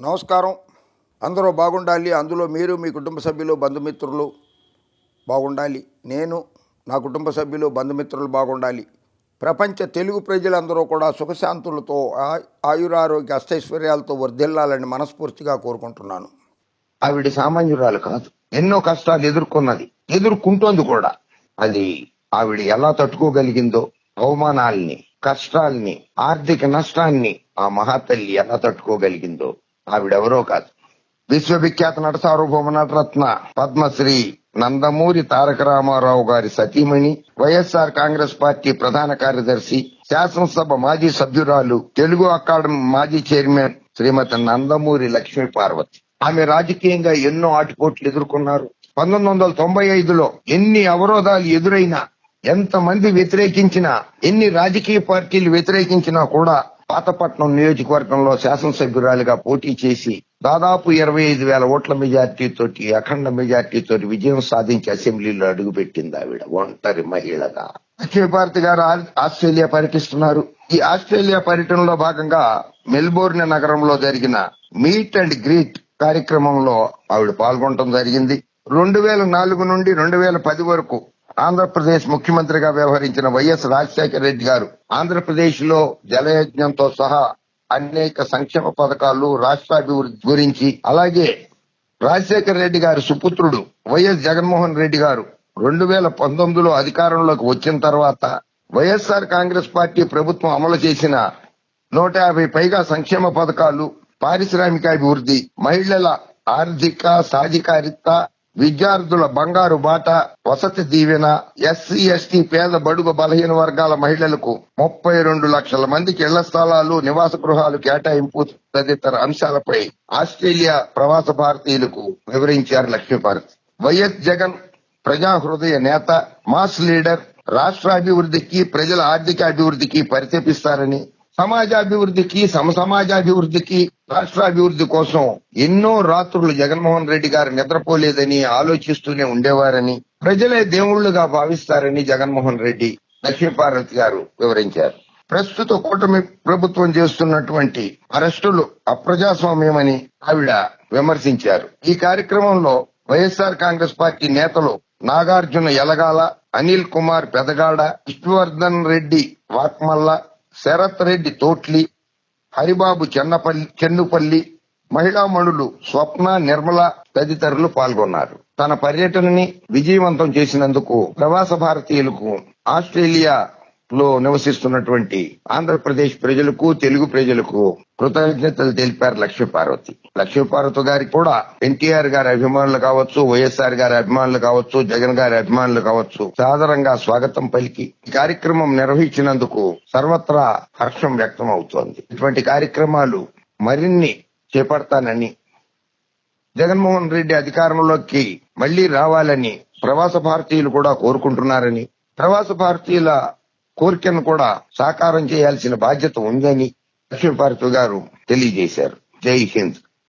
నమస్కారం. అందరూ బాగుండాలి. అందులో మీరు మీ కుటుంబ సభ్యులు బంధుమిత్రులు బాగుండాలి. నేను నా కుటుంబ సభ్యులు బంధుమిత్రులు బాగుండాలి. ప్రపంచ తెలుగు ప్రజలందరూ కూడా సుఖశాంతులతో ఆ- ఆయురారోగ్య అష్టైశ్వర్యాలతో వర్ధిల్లాలని మనస్ఫూర్తిగా కోరుకుంటున్నాను. ఆవిడ సామాన్యురాలు కాదు. ఎన్నో కష్టాలు ఎదుర్కొన్నది ఎదుర్కొంటోంది కూడా. అది ఆవిడ ఎలా తట్టుకోగలిగిందో అవమానాల్ని కష్టాల్ని ఆర్థిక నష్టాన్ని ఆ మహాతల్లి ఎలా తట్టుకోగలిగిందో ఆవిడెవరో కాదు. విశ్వవిఖ్యాత నట సార్వభౌమ నటరత్న పద్మశ్రీ నందమూరి తారక రామారావు గారి సతీమణి వైఎస్ఆర్ కాంగ్రెస్ పార్టీ ప్రధాన కార్యదర్శి శాసనసభ మాజీ సభ్యురాలు తెలుగు అకాడమీ మాజీ చైర్మన్ శ్రీమతి నందమూరి లక్ష్మీ పార్వతి. ఆమె రాజకీయంగా ఎన్నో ఆటుపోట్లు ఎదుర్కొన్నారు. పంతొమ్మిది వందల తొంభై ఐదులో ఎన్ని అవరోధాలు ఎదురైనా ఎంతమంది వ్యతిరేకించినా ఎన్ని రాజకీయ పార్టీలు వ్యతిరేకించినా కూడా పాతపట్నం నియోజకవర్గంలో శాసనసభ్యురాలిగా పోటీ చేసి దాదాపు ఇరవై ఐదు వేల ఓట్ల మెజార్టీతోటి అఖండ మెజార్టీతోటి విజయం సాధించి అసెంబ్లీలో అడుగుపెట్టింది ఆవిడ ఒంటరి మహిళగా. లక్ష్మీభారతి గారు ఆ- ఆస్ట్రేలియా పర్యటిస్తున్నారు. ఈ ఆస్ట్రేలియా పర్యటనలో భాగంగా మెల్బోర్న్ నగరంలో జరిగిన మీట్ అండ్ గ్రీట్ కార్యక్రమంలో ఆవిడ పాల్గొనడం జరిగింది. రెండు వేల నాలుగు నుండి రెండు వేల పది వరకు ఆంధ్రప్రదేశ్ ముఖ్యమంత్రిగా వ్యవహరించిన వైఎస్ రాజశేఖర రెడ్డి గారు ఆంధ్రప్రదేశ్లో జలయజ్ఞంతో సహా అనేక సంక్షేమ పథకాలు రాష్ట్రాభివృద్ధి గురించి అలాగే రాజశేఖర రెడ్డి గారి సుపుత్రుడు వైఎస్ జగన్మోహన్ రెడ్డి గారు రెండు వేల పంతొమ్మిదిలో అధికారంలోకి వచ్చిన తర్వాత వైఎస్ఆర్ కాంగ్రెస్ పార్టీ ప్రభుత్వం అమలు చేసిన నూట యాభై పైగా సంక్షేమ పథకాలు పారిశ్రామికాభివృద్ధి మహిళల ఆర్థిక సాధికారిత విద్యార్థుల బంగారు బాట వసతి దీవెన ఎస్సీ ఎస్టీ పేద బడుగు బలహీన వర్గాల మహిళలకు ముప్పై రెండు లక్షల మందికి ఇళ్ళ స్థలాలు నివాస గృహాలు కేటాయింపు తదితర అంశాలపై ఆస్ట్రేలియా ప్రవాస భారతీయులకు వివరించారు లక్ష్మీపార్వతి వైఎస్ జగన్ ప్రజా హృదయ నేత మాస్ లీడర్ రాష్ట్రాభివృద్ధికి ప్రజల ఆర్థిక అభివృద్ధికి పరితపిస్తారని సమాజాభివృద్ధికి సమసమాజాభివృద్ధికి రాష్ట్రాభివృద్ధి కోసం ఎన్నో రాత్రులు జగన్మోహన్ రెడ్డి గారు నిద్రపోలేదని ఆలోచిస్తూనే ఉండేవారని ప్రజలే దేవుళ్ళుగా భావిస్తారని జగన్మోహన్ రెడ్డి లక్ష్మీపార్వతి గారు వివరించారు. ప్రస్తుత కూటమి ప్రభుత్వం చేస్తున్నటువంటి అరెస్టులు అప్రజాస్వామ్యమని ఆవిడ విమర్శించారు. ఈ కార్యక్రమంలో వైఎస్ఆర్ కాంగ్రెస్ పార్టీ నేతలు నాగార్జున ఎలగాల అనిల్ కుమార్ పెదగాడ విష్ణువర్ధన్ రెడ్డి వాక్మల్ల శరత్ రెడ్డి తోట్లి హరిబాబు చెన్నపల్లి చెన్నుపల్లి మహిళామణులు స్వప్న నిర్మల తదితరులు పాల్గొన్నారు. తన పర్యటనని విజయవంతం చేసినందుకు ప్రవాస భారతీయులకు ఆస్ట్రేలియా లో నివసిస్తున్నటువంటి ఆంధ్రప్రదేశ్ ప్రజలకు తెలుగు ప్రజలకు కృతజ్ఞతలు తెలిపారు లక్ష్మీపార్వతి లక్ష్మీపార్వతి గారి కూడా ఎన్టీఆర్ గారి అభిమానులు కావచ్చు వైఎస్ఆర్ గారి అభిమానులు కావచ్చు జగన్ గారి అభిమానులు కావచ్చు సాధారణంగా స్వాగతం పలికి ఈ కార్యక్రమం నిర్వహించినందుకు సర్వత్రా హర్షం వ్యక్తం అవుతోంది ఇటువంటి కార్యక్రమాలు మరిన్ని చేపడతానని జగన్మోహన్ రెడ్డి అధికారంలోకి మళ్ళీ రావాలని ప్రవాస భారతీయులు కూడా కోరుకుంటున్నారని ప్రవాస భారతీయుల కోరికను కూడా సాకారం చేయాల్సిన బాధ్యత ఉందని లక్ష్మీపార్వతి గారు తెలియజేశారు. జై హింద్.